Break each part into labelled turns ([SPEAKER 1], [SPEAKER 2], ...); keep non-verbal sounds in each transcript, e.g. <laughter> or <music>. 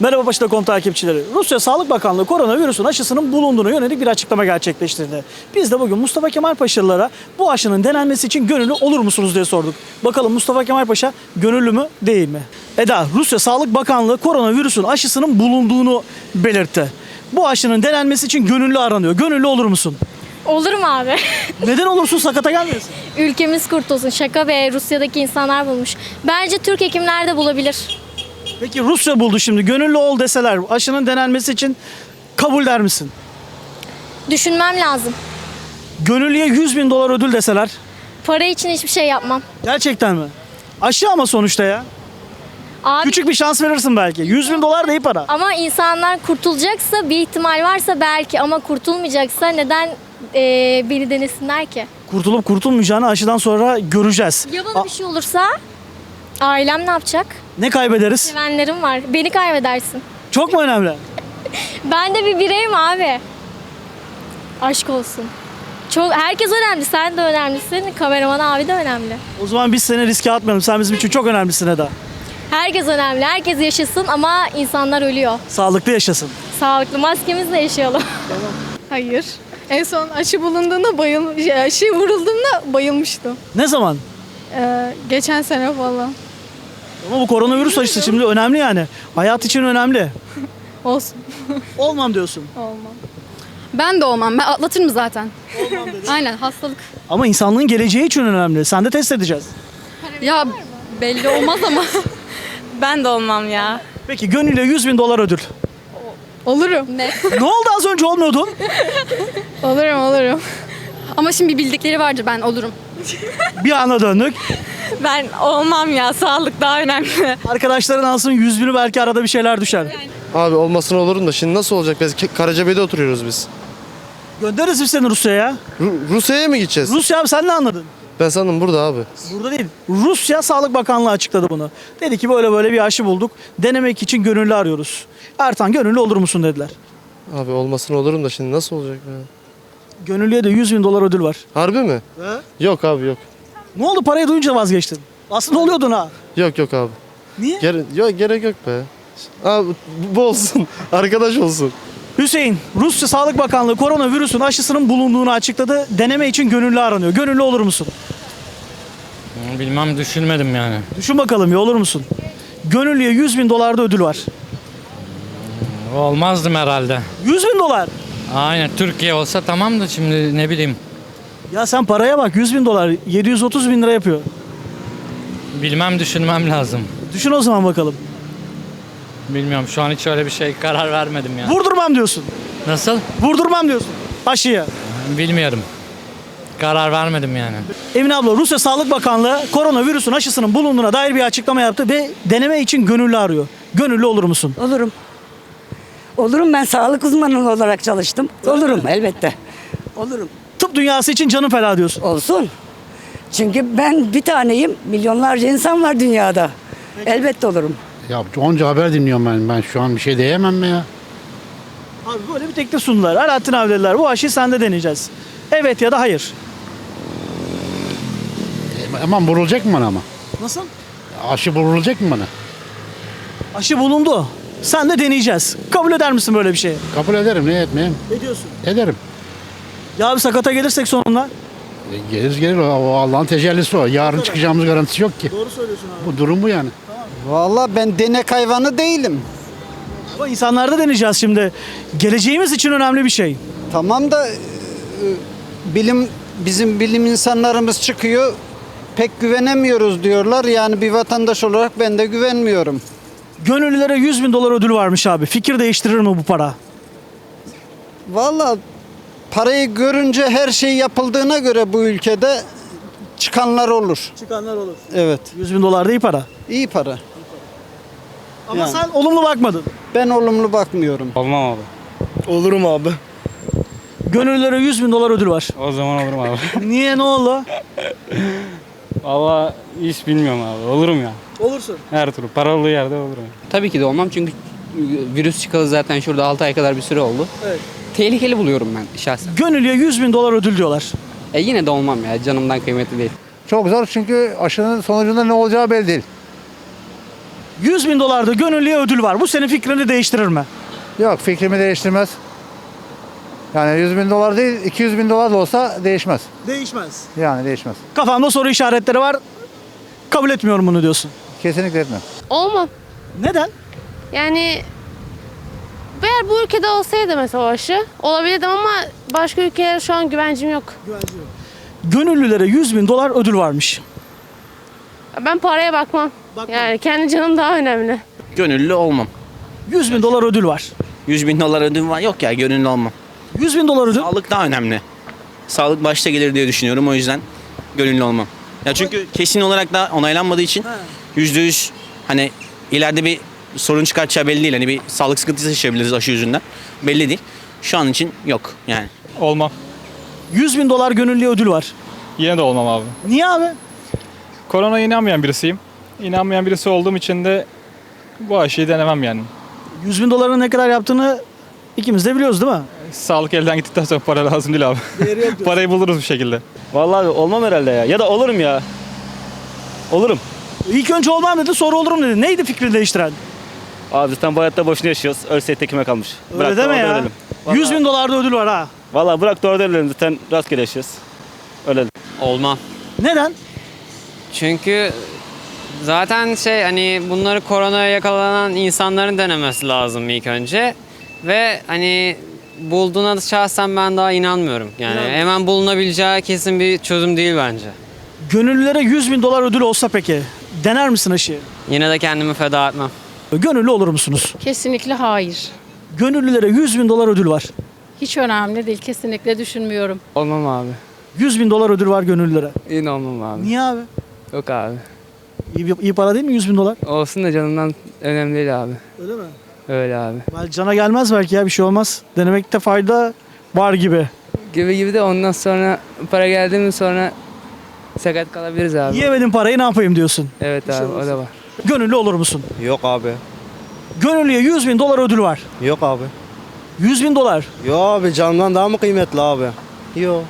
[SPEAKER 1] Merhaba Başta.com takipçileri. Rusya Sağlık Bakanlığı koronavirüsün aşısının bulunduğuna yönelik bir açıklama gerçekleştirdi. Biz de bugün Mustafa Kemal Paşalılara bu aşının denenmesi için gönüllü olur musunuz diye sorduk. Bakalım Mustafa Kemal Paşa gönüllü mü değil mi? Eda, Rusya Sağlık Bakanlığı koronavirüsün aşısının bulunduğunu belirtti. Bu aşının denenmesi için gönüllü aranıyor. Gönüllü olur musun?
[SPEAKER 2] Olurum abi.
[SPEAKER 1] Neden olursun sakata gelmeyesin?
[SPEAKER 2] Ülkemiz kurtulsun. Şaka be Rusya'daki insanlar bulmuş. Bence Türk hekimler de bulabilir.
[SPEAKER 1] Peki Rusya buldu şimdi. Gönüllü ol deseler aşının denenmesi için kabul der misin?
[SPEAKER 2] Düşünmem lazım.
[SPEAKER 1] Gönüllüye 100 bin dolar ödül deseler
[SPEAKER 2] Para için hiçbir şey yapmam.
[SPEAKER 1] Gerçekten mi? Aşı ama sonuçta ya.
[SPEAKER 2] Abi
[SPEAKER 1] Küçük bir şans verirsin belki. 100 bin dolar da iyi para.
[SPEAKER 2] ama insanlar kurtulacaksa bir ihtimal varsa belki ama kurtulmayacaksa neden eee, beni denesinler ki?
[SPEAKER 1] Kurtulup kurtulmayacağını aşıdan sonra göreceğiz.
[SPEAKER 2] Ya bana
[SPEAKER 1] A-
[SPEAKER 2] bir şey olursa ailem ne yapacak?
[SPEAKER 1] ne kaybederiz?
[SPEAKER 2] Sevenlerim var. Beni kaybedersin.
[SPEAKER 1] Çok mu önemli? <laughs>
[SPEAKER 2] Ben de bir bireyim abi. Aşk olsun. Çok herkes önemli. Sen de önemlisin. Kameraman abi de önemli.
[SPEAKER 1] O zaman biz seni riske atmayalım. Sen bizim için çok önemlisin Eda.
[SPEAKER 2] Herkes önemli. Herkes yaşasın ama insanlar ölüyor.
[SPEAKER 1] Sağlıklı yaşasın.
[SPEAKER 2] Sağlıklı maskemizle yaşayalım. <laughs>
[SPEAKER 3] Hayır. En son aşı bulunduğunda bayıl şey, aşı vurulduğumda bayılmıştım.
[SPEAKER 1] Ne zaman?
[SPEAKER 3] Ee, geçen sene falan.
[SPEAKER 1] Ama bu koronavirüs aşısı şimdi önemli yani. Hayat için önemli.
[SPEAKER 3] Olsun.
[SPEAKER 1] Olmam diyorsun.
[SPEAKER 3] Olmam.
[SPEAKER 4] Ben de olmam. Ben atlatırım zaten. Aynen hastalık.
[SPEAKER 1] Ama insanlığın geleceği için önemli. Sen de test edeceğiz.
[SPEAKER 4] Ya belli olmaz ama. <laughs>
[SPEAKER 5] Ben de olmam ya.
[SPEAKER 1] Peki gönülle 100 bin dolar ödül.
[SPEAKER 3] Olurum.
[SPEAKER 4] ne?
[SPEAKER 1] ne oldu az önce olmuyordun?
[SPEAKER 3] Olurum olurum.
[SPEAKER 4] Ama şimdi bir bildikleri vardır ben olurum. <laughs>
[SPEAKER 1] Bir ana döndük.
[SPEAKER 5] Ben olmam ya. Sağlık daha önemli.
[SPEAKER 1] Arkadaşların alsın 100 bini belki arada bir şeyler düşer.
[SPEAKER 6] Abi olmasın olurum da şimdi nasıl olacak? Biz Ke- Karacabey'de oturuyoruz biz.
[SPEAKER 1] Göndeririz biz seni Rusya'ya.
[SPEAKER 6] Ru- Rusya'ya mı gideceğiz?
[SPEAKER 1] Rusya abi sen ne anladın?
[SPEAKER 6] Ben sandım burada abi.
[SPEAKER 1] Burada değil. Rusya Sağlık Bakanlığı açıkladı bunu. Dedi ki böyle böyle bir aşı bulduk. Denemek için gönüllü arıyoruz. Ertan gönüllü olur musun dediler.
[SPEAKER 6] Abi olmasın olurum da şimdi nasıl olacak ya?
[SPEAKER 1] Gönüllüye de 100 bin dolar ödül var.
[SPEAKER 6] Harbi mi? Yok abi yok.
[SPEAKER 1] Ne oldu parayı duyunca vazgeçtin? Aslında oluyordun ha.
[SPEAKER 6] Yok yok abi.
[SPEAKER 1] Niye?
[SPEAKER 6] Gere yok gerek yok be. Abi bu- bu olsun. <laughs> Arkadaş olsun.
[SPEAKER 1] Hüseyin, Rusya Sağlık Bakanlığı koronavirüsün aşısının bulunduğunu açıkladı. Deneme için gönüllü aranıyor. Gönüllü olur musun?
[SPEAKER 7] Bilmem düşünmedim yani.
[SPEAKER 1] Düşün bakalım ya olur musun? Gönüllüye 100 bin dolarda ödül var.
[SPEAKER 7] Olmazdım herhalde.
[SPEAKER 1] 100 bin dolar.
[SPEAKER 7] Aynen Türkiye olsa tamam da şimdi ne bileyim.
[SPEAKER 1] Ya sen paraya bak 100 bin dolar 730 bin lira yapıyor.
[SPEAKER 7] Bilmem düşünmem lazım.
[SPEAKER 1] Düşün o zaman bakalım.
[SPEAKER 7] Bilmiyorum şu an hiç öyle bir şey karar vermedim ya.
[SPEAKER 1] Vurdurmam diyorsun.
[SPEAKER 7] Nasıl?
[SPEAKER 1] Vurdurmam diyorsun. Aşıya.
[SPEAKER 7] Bilmiyorum. Karar vermedim yani.
[SPEAKER 1] Emine abla Rusya Sağlık Bakanlığı koronavirüsün aşısının bulunduğuna dair bir açıklama yaptı ve deneme için gönüllü arıyor. Gönüllü olur musun?
[SPEAKER 8] Olurum. Olurum ben sağlık uzmanı olarak çalıştım. Olurum elbette. Olurum.
[SPEAKER 1] Tıp dünyası için canı feda diyorsun.
[SPEAKER 8] Olsun. Çünkü ben bir taneyim. Milyonlarca insan var dünyada. Elbette olurum.
[SPEAKER 9] Ya onca haber dinliyorum ben. Ben şu an bir şey diyemem mi ya?
[SPEAKER 1] Abi böyle bir teklif sundular. Alaaddin abi dediler bu aşıyı sende deneyeceğiz. Evet ya da hayır.
[SPEAKER 9] E, Aman vurulacak mı bana ama?
[SPEAKER 1] Nasıl?
[SPEAKER 9] Aşı vurulacak mı bana?
[SPEAKER 1] Aşı bulundu. Sen de deneyeceğiz. Kabul eder misin böyle bir şeyi?
[SPEAKER 9] Kabul ederim, ne etmeyeyim?
[SPEAKER 1] Ediyorsun.
[SPEAKER 9] Ederim.
[SPEAKER 1] Ya bir sakata gelirsek sonunda.
[SPEAKER 9] E, Gelir gelir o o Allah'ın tecellisi o. Yarın çıkacağımız garantisi yok ki.
[SPEAKER 1] Doğru söylüyorsun abi.
[SPEAKER 9] Bu durum bu yani.
[SPEAKER 10] Vallahi ben denek hayvanı değilim.
[SPEAKER 1] Ama insanlarda deneyeceğiz şimdi. Geleceğimiz için önemli bir şey.
[SPEAKER 10] Tamam da e, bilim bizim bilim insanlarımız çıkıyor. Pek güvenemiyoruz diyorlar. Yani bir vatandaş olarak ben de güvenmiyorum.
[SPEAKER 1] Gönüllülere 100 bin dolar ödül varmış abi. Fikir değiştirir mi bu para?
[SPEAKER 10] Vallahi parayı görünce her şey yapıldığına göre bu ülkede çıkanlar olur.
[SPEAKER 1] Çıkanlar olur.
[SPEAKER 10] Evet.
[SPEAKER 1] 100 bin dolar da iyi para.
[SPEAKER 10] iyi para.
[SPEAKER 1] Ama
[SPEAKER 10] Yani.
[SPEAKER 1] sen olumlu bakmadın.
[SPEAKER 10] Ben olumlu bakmıyorum.
[SPEAKER 7] Olmam abi.
[SPEAKER 6] Olurum abi.
[SPEAKER 1] Gönüllülere 100 bin dolar ödül var.
[SPEAKER 7] O zaman olurum abi.
[SPEAKER 1] Niye ne oldu? <laughs>
[SPEAKER 7] Valla hiç bilmiyorum abi. Olurum ya.
[SPEAKER 1] Olursun.
[SPEAKER 7] Her türlü paralı yerde olurum.
[SPEAKER 11] Tabii ki de olmam çünkü virüs çıkalı zaten şurada 6 ay kadar bir süre oldu.
[SPEAKER 1] Evet.
[SPEAKER 11] Tehlikeli buluyorum ben şahsen.
[SPEAKER 1] Gönüllüye 100 bin dolar ödül diyorlar.
[SPEAKER 11] E yine de olmam ya canımdan kıymetli değil.
[SPEAKER 9] Çok zor çünkü aşının sonucunda ne olacağı belli değil.
[SPEAKER 1] 100 bin dolarda gönüllüye ödül var. Bu senin fikrini değiştirir mi?
[SPEAKER 9] Yok fikrimi değiştirmez. Yani 100 bin dolar değil 200 bin dolar da olsa değişmez.
[SPEAKER 1] Değişmez.
[SPEAKER 9] Yani değişmez.
[SPEAKER 1] Kafamda soru işaretleri var. Kabul etmiyorum bunu diyorsun.
[SPEAKER 9] Kesinlikle etmem.
[SPEAKER 3] Olmam.
[SPEAKER 1] Neden?
[SPEAKER 3] Yani eğer bu ülkede olsaydı mesela o aşı olabilirdim ama başka ülkelere şu an güvencim yok.
[SPEAKER 1] Gönüllülere 100 bin dolar ödül varmış.
[SPEAKER 3] Ben paraya bakmam. Yani kendi canım daha önemli.
[SPEAKER 11] Gönüllü olmam.
[SPEAKER 1] 100 bin dolar ödül var.
[SPEAKER 11] 100 bin dolar ödüm var. Yok ya gönüllü olmam.
[SPEAKER 1] 100 bin dolar ödül.
[SPEAKER 11] Sağlık daha önemli. Sağlık başta gelir diye düşünüyorum o yüzden gönüllü olmam. Ya çünkü kesin olarak da onaylanmadığı için yüzde yüz hani ileride bir sorun çıkartacağı belli değil. Hani bir sağlık sıkıntısı yaşayabiliriz aşı yüzünden. Belli değil. Şu an için yok yani.
[SPEAKER 12] Olmam.
[SPEAKER 1] 100 bin dolar gönüllüye ödül var.
[SPEAKER 12] Yine de olmam abi.
[SPEAKER 1] Niye abi?
[SPEAKER 12] Koronaya inanmayan birisiyim. İnanmayan birisi olduğum için de bu aşıyı denemem yani.
[SPEAKER 1] 100 bin doların ne kadar yaptığını ikimiz de biliyoruz değil mi?
[SPEAKER 12] Sağlık elden gittikten sonra para lazım değil abi. Parayı buluruz bir şekilde.
[SPEAKER 13] Vallahi olmam herhalde ya. Ya da olurum ya. Olurum.
[SPEAKER 1] İlk önce olmam dedi sonra olurum dedi. Neydi fikrini değiştiren?
[SPEAKER 13] Abi zaten bu hayatta boşuna yaşıyoruz. Ölsek tekime kalmış.
[SPEAKER 1] Öyle deme ya. 100 bin dolarda ödül var ha.
[SPEAKER 13] Vallahi bırak da orada ölelim zaten rastgele yaşıyoruz. Ölelim.
[SPEAKER 11] Olmam.
[SPEAKER 1] Neden?
[SPEAKER 11] Çünkü zaten şey hani bunları koronaya yakalanan insanların denemesi lazım ilk önce. Ve hani bulduğuna da şahsen ben daha inanmıyorum. Yani hemen bulunabileceği kesin bir çözüm değil bence.
[SPEAKER 1] Gönüllülere 100 bin dolar ödül olsa peki dener misin aşıyı?
[SPEAKER 11] Yine de kendimi feda etmem.
[SPEAKER 1] Gönüllü olur musunuz?
[SPEAKER 3] Kesinlikle hayır.
[SPEAKER 1] Gönüllülere 100 bin dolar ödül var.
[SPEAKER 3] Hiç önemli değil. Kesinlikle düşünmüyorum.
[SPEAKER 11] Olmam abi.
[SPEAKER 1] 100 bin dolar ödül var gönüllülere.
[SPEAKER 11] Yine olmam abi.
[SPEAKER 1] Niye abi?
[SPEAKER 11] Yok abi.
[SPEAKER 1] İyi, iyi para değil mi 100 bin dolar?
[SPEAKER 11] Olsun da canımdan önemli değil abi.
[SPEAKER 1] Öyle mi?
[SPEAKER 11] Öyle abi.
[SPEAKER 1] Belki cana gelmez belki ya bir şey olmaz. Denemekte fayda var gibi.
[SPEAKER 11] Gibi gibi de ondan sonra para geldi mi sonra sakat kalabiliriz abi.
[SPEAKER 1] Yiyemedim parayı ne yapayım diyorsun.
[SPEAKER 11] Evet abi o da var.
[SPEAKER 1] Gönüllü olur musun?
[SPEAKER 13] Yok abi.
[SPEAKER 1] Gönüllüye 100 bin dolar ödül var.
[SPEAKER 13] Yok abi.
[SPEAKER 1] 100 bin dolar.
[SPEAKER 13] Yok abi canımdan daha mı kıymetli abi? Yok.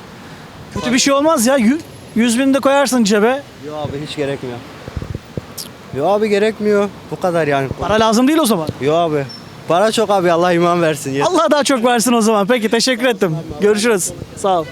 [SPEAKER 1] Kötü bir şey olmaz ya. Yü- 100 bin de koyarsın cebe.
[SPEAKER 13] Yok abi hiç gerekmiyor. Yok abi gerekmiyor. Bu kadar yani.
[SPEAKER 1] Para lazım değil o zaman.
[SPEAKER 13] Yok abi. Para çok abi Allah iman versin.
[SPEAKER 1] Allah daha çok versin o zaman. Peki teşekkür ettim. Görüşürüz. Sağ ol.